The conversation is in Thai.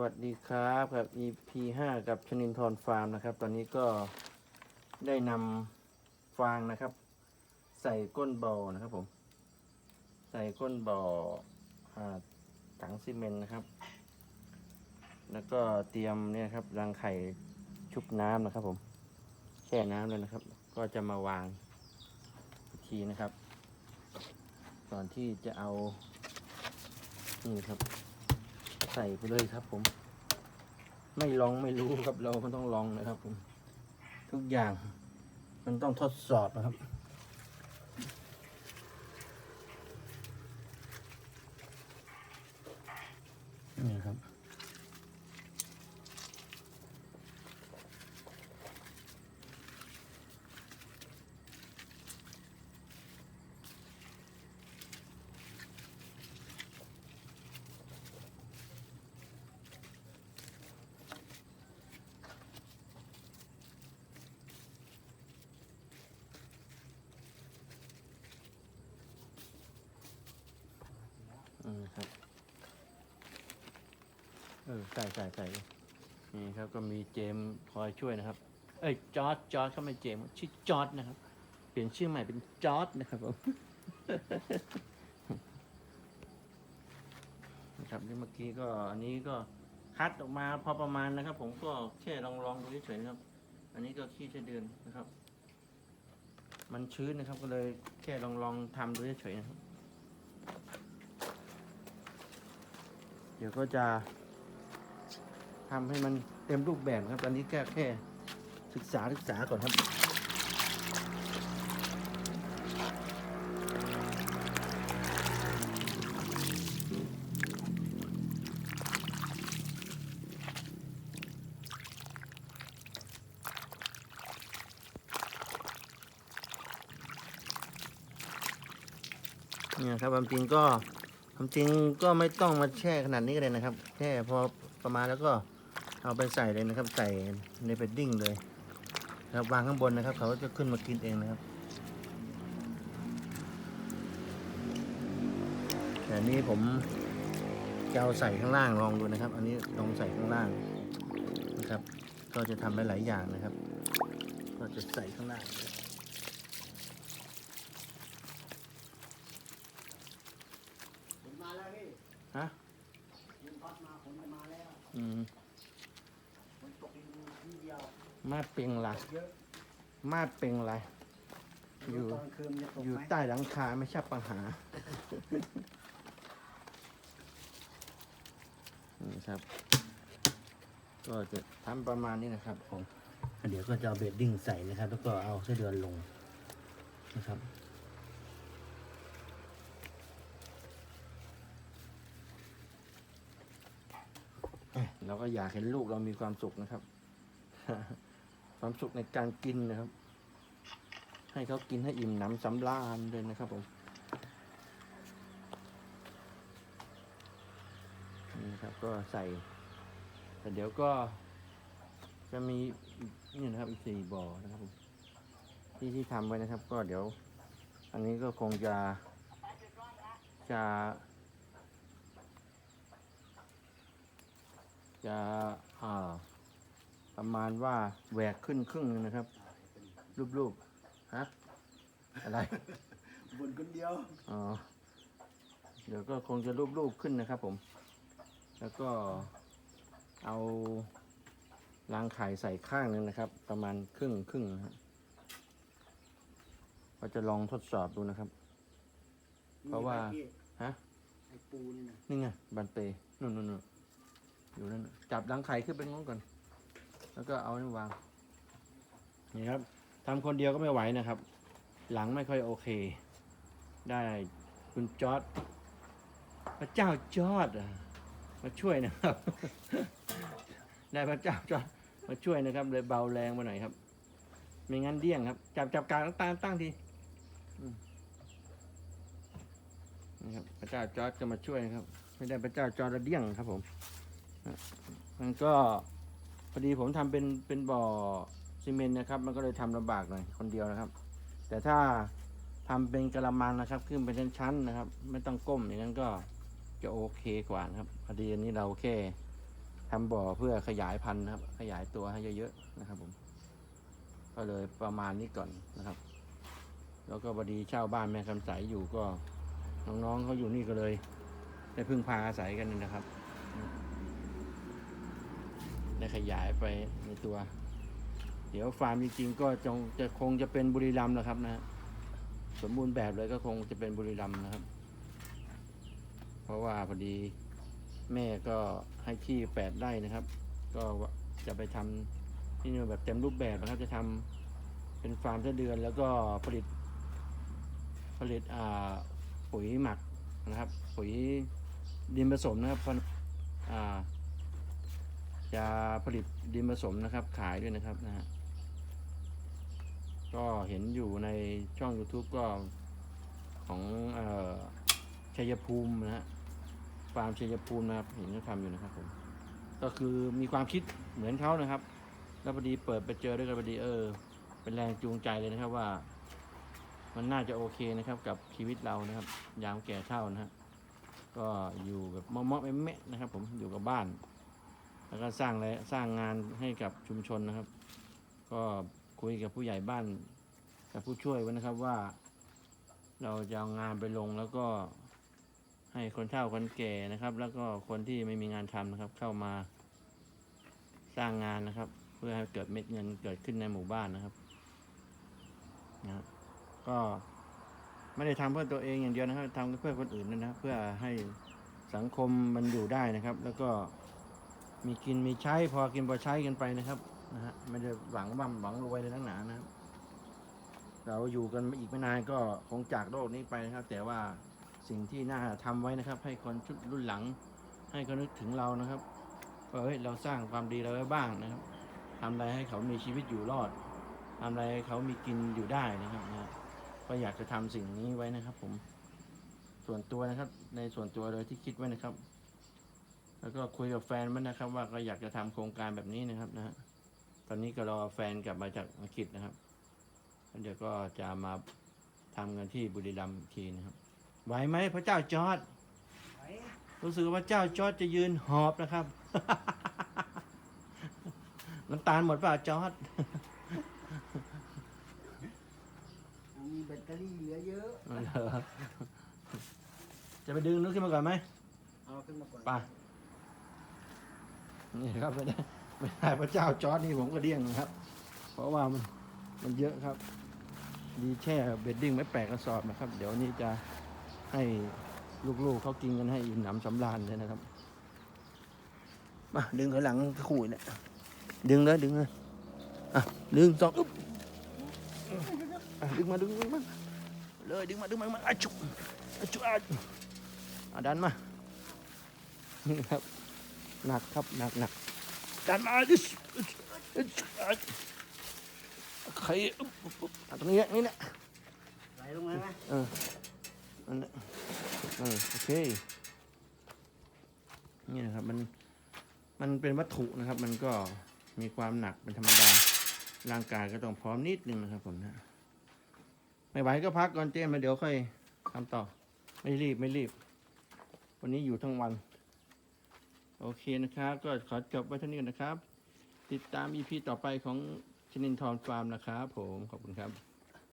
วัสดีครับกับ EP 5 กับชนินทรฟาร์มนะครับ ตอนนี้ก็ได้นำฟางนะครับ ใส่ก้นบ่อนะครับผม ใส่ก้นบ่อถังซีเมนต์นะครับ แล้วก็เตรียมเนี่ยครับรังไข่ชุบน้ำนะครับผมแช่น้ำเลยนะครับ ก็จะมาวางทีนะครับก่อนที่จะเอานี่ครับ ใส่ไปเลยครับผม ไม่ลองไม่รู้ครับเราก็ต้องลองนะครับผม ทุกอย่างมันต้องทดสอบนะครับ นี่ครับ ครับ เออใส่ใส่ใส่นี่ครับก็มีเจมคอยช่วยนะครับ เอ้ยจอร์ดจอร์ดเขาไม่เจมชื่อจอร์ดนะครับ เปลี่ยนชื่อใหม่เป็นจอร์ดนะครับผมนะครับนี่เมื่อกี้ก็อันนี้ก็คัดออกมาพอประมาณนะครับ ผมก็แค่ลองลองดูเฉยๆนะครับ อันนี้ก็ขี้ไส้เดือนนะครับ มันชื้นนะครับ ก็เลยแค่ลองลองทำดูเฉยๆนะครับ ดี๋ยวก็จะทำให้มันเต็มรูปแบบครับ ตอนนี้แค่แค่ศึกษาศึกษาก่อนครับ เนี่ยครับความจริงก็ ความจริงก็ไม่ต้องมาแช่ขนาดนี้ก็เลยนะครับ แค่พอประมาณแล้วก็เอาไปใส่เลยนะครับ ใส่ในเบดดิ้งเลยครับวางข้างบนนะครับ เขาจะขึ้นมากินเองนะครับแต่อันนี้ผมจะเอาใส่ข้างล่างลองดูนะครับ อันนี้ลองใส่ข้างล่างนะครับ ก็จะทำได้หลายอย่างนะครับ ก็จะใส่ข้างล่างเลย ผลมาแล้วพี่ ฮะ ยิงพัดมาผลมาแล้ว อืมฝนตกอยู่ที่เดียวมาเป็งไรเยอะมาเป็งไรอยู่ตอนคืนจะตกอยู่ไหมใต้หลังคาไม่ใช่ปัญหานี่ครับ ก็จะทำประมาณนี้นะครับผมเดี๋ยวก็จะเอาเบดดิ้งใส่นะครับ แล้วก็เอาไส้เดือนลงนะครับ เราก็อยากเห็นลูกเรามีความสุขนะครับ ความสุขในการกินนะครับ ให้เขากินให้อิ่มหนำสำราญเลยนะครับผมนี่ครับก็ใส่แต่เดี๋ยวก็จะมีนี่นะครับอีกสี่บ่อนะครับผมที่ที่ทำไว้นะครับ ก็เดี๋ยว อันนี้ก็คงจะจะ จะอ่าประมาณว่าแหวกขึ้นครึ่งหนึงนะครับ รูปๆฮะอะไรบนคนเดียวอ๋อเดี๋ยวก็คงจะรูปๆขึ้นนะครับผม แล้วก็เอารางไข่ใส่ข้างหนึงนะครับ ประมาณครึ่งครึ่งนะฮะก็จะลองทดสอบดูนะครับ เพราะว่านี่ไงพี่ฮะไอ้ปูนี่นะนี่ไงบันเปนู่นนู่นนู่น อยู่นั่นน่ะจับรังไข่ขึ้นไปงั้นก่อน แล้วก็เอานี่วาง นี่ครับทำคนเดียวก็ไม่ไหวนะครับ หลังไม่ค่อยโอเค ได้คุณจอร์ดพระเจ้าจอร์ดอะมาช่วยนะครับ ได้พระเจ้าจอร์ดมาช่วยนะครับ เลยเบาแรงมาหน่อยครับไม่งั้นเดี้ยงครับ จับจับกลางตั้งตั้งทีอืมนี่ครับพระเจ้าจอร์ดก็มาช่วยนะครับ ไม่ได้พระเจ้าจอร์ดระเดี้ยงครับผมนะ มันก็พอดีผมทำเป็นเป็นบ่อซีเมนต์นะครับ มันก็เลยทำลำบากหน่อยคนเดียวนะครับ แต่ถ้าทำเป็นกระมังนะครับ ขึ้นเป็นชั้นๆนะครับ ไม่ต้องก้มอย่างนั้นก็จะโอเคกว่านะครับพอดีอันนี้เราแค่ทำบ่อเพื่อขยายพันธุ์นะครับ ขยายตัวให้เยอะๆนะครับผม ก็เลยประมาณนี้ก่อนนะครับ แล้วก็บดีเช่าบ้านแม่คำใสอยู่ก็น้องๆเขาอยู่นี่ก็เลยได้พึ่งพาอาศัยกันนะครับ ได้ขยายไปในตัว เดี๋ยวฟาร์มจริงๆก็จงจะคงจะเป็นบุรีรัมย์แหละครับนะฮะสมบูรณ์แบบเลยก็คงจะเป็นบุรีรัมย์นะครับ เพราะว่าพอดีแม่ก็ให้ที่แปดไร่นะครับ ก็จะไปทำที่นี่แบบเต็มรูปแบบนะครับ จะทำเป็นฟาร์มไส้เดือน แล้วก็ผลิต ผลิตอ่าปุ๋ยหมักนะครับ ปุ๋ยดินผสมนะครับอ่า จะผลิตดินผสมนะครับ ขายด้วยนะครับนะฮะก็เห็นอยู่ในช่อง YouTube ก็ของเอ่อชัยภูมินะฮะฟาร์มชัยภูมินะครับ เห็นเขาทำอยู่นะครับผมก็คือมีความคิดเหมือนเขานะครับ แล้วพอดีเปิดไปเจอด้วยกันพอดีเออ เป็นแรงจูงใจเลยนะครับว่า มันน่าจะโอเคนะครับ กับชีวิตเรานะครับ ยามแก่เฒ่านะฮะก็อยู่แบบเมาะๆแมะๆนะครับ ผมอยู่กับบ้าน แล้วก็สร้างอะไรสร้างงานให้กับชุมชนนะครับ ก็คุยกับผู้ใหญ่บ้านกับผู้ช่วยไว้นะครับว่า เราจะเอางานไปลงแล้วก็ให้คนเฒ่าคนแก่นะครับ แล้วก็คนที่ไม่มีงานทำนะครับ เข้ามาสร้างงานนะครับ เพื่อให้เกิดเม็ดเงินเกิดขึ้นในหมู่บ้านนะครับนะก็ไม่ได้ทำเพื่อตัวเองอย่างเดียวนะครับทำเพื่อคนอื่นนะครับ เพื่อให้สังคมมันอยู่ได้นะครับ แล้วก็ มีกินมีใช้พอกินพอใช้กันไปนะครับนะฮะไม่ได้หวังบ่ำหวังรวยในทั้งหนานะครับ เราอยู่กันอีกไม่นานก็คงจากโลกนี้ไปนะครับ แต่ว่าสิ่งที่น่าทำไว้นะครับ ให้คนชุดรุ่นหลัง ให้เขานึกถึงเรานะครับว่าเฮ้ยเราสร้างความดีเราไว้บ้างนะครับทำอะไรให้เขามีชีวิตอยู่รอดทำอะไรให้เขามีกินอยู่ได้นะครับนะฮะก็อยากจะทำสิ่งนี้ไว้นะครับ ผมส่วนตัวนะครับ ในส่วนตัวเลยที่คิดไว้นะครับ แล้วก็คุยกับแฟนมันนะครับ ว่าก็อยากจะทำโครงการแบบนี้นะครับนะฮะตอนนี้ก็รอแฟนกลับมาจากอังกฤษนะครับแล้วเดี๋ยวก็จะมาทำกันที่บุรีรัมย์อีกทีนะครับไหวไหมพระเจ้าจอร์ดไหนรู้สึกว่าพระเจ้าจอร์ดจะยืนหอบนะครับน้ำตาลหมดเปล่าจอร์ดมีแบตเตอรี่เหลือเยอะเอาเหรอจะไปดึงนึกขึ้นมาก่อนไหมเอาขึ้นมาก่อนไป นี่ครับไม่ได้ไม่ได้พระเจ้าจอร์ดนี่ผมก็เดี้ยงนะครับ เพราะว่ามันมันเยอะครับ ดีแช่เบดดิ้งไม่แปลกกระสอบนะครับ เดี๋ยวนี้จะให้ลูกๆเขากินกันให้อิ่มหนำสำราญเลยนะครับ มาดึงข้างหลังขู่เนี่ยดึงเลยดึงเลยอะดึงสองอึ๊บดึงมาดึงดึงมาเลยดึงมาดึงมาดึงมาอะจุ๊อะจุ๊บอะอะดันมานี่ครับ หนักครับหนักหนักดันมาดิสใครอุ๊บอุ๊บอุ๊บอะตรงนี้นี่แหละไหลลงมาไหมเออนั่นแหละเออโอเคนี่นะครับมันมันเป็นวัตถุนะครับ มันก็มีความหนักเป็นธรรมดาร่างกายก็ต้องพร้อมนิดนึงนะครับผมนะไม่ไหวก็พักก่อนเจ้มาเดี๋ยวค่อยทำต่อ ไม่รีบไม่รีบ วันนี้อยู่ทั้งวัน โอเคนะครับ ก็ขอจบไว้เท่านี้ก่อนนะครับ ติดตาม EP ต่อไปของชนินทรฟาร์มนะครับ ผมขอบคุณครับ